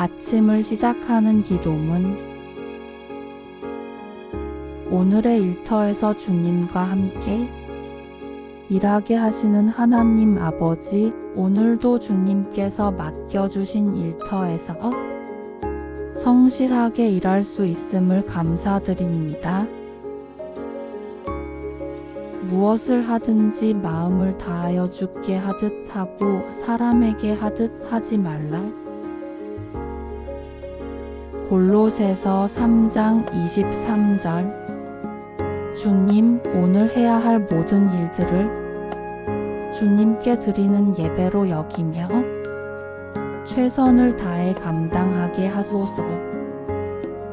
아침을 시작하는 기도문 오늘의 일터에서 주님과 함께 일하게 하시는 하나님 아버지, 오늘도 주님께서 맡겨주신 일터에서 성실하게 일할 수 있음을 감사드립니다. 무엇을 하든지 마음을 다하여 죽게 하듯 하고 사람에게 하듯 하지 말라. 골로새서 3장 23절 주님 오늘 해야 할 모든 일들을 주님께 드리는 예배로 여기며 최선을 다해 감당하게 하소서.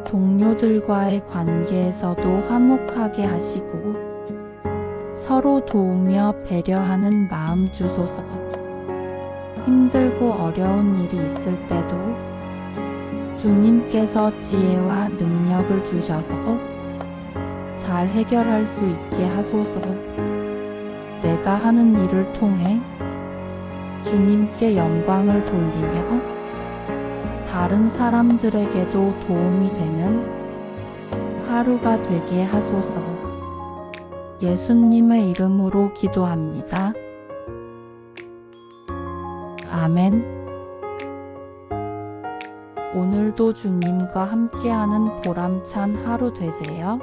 동료들과의 관계에서도 화목하게 하시고 서로 도우며 배려하는 마음 주소서. 힘들고 어려운 일이 있을 때도 주님께서 지혜와 능력을 주셔서 잘 해결할 수 있게 하소서. 내가 하는 일을 통해 주님께 영광을 돌리며 다른 사람들에게도 도움이 되는 하루가 되게 하소서. 예수님의 이름으로 기도합니다. 아멘. 오늘도 주님과 함께하는 보람찬 하루 되세요.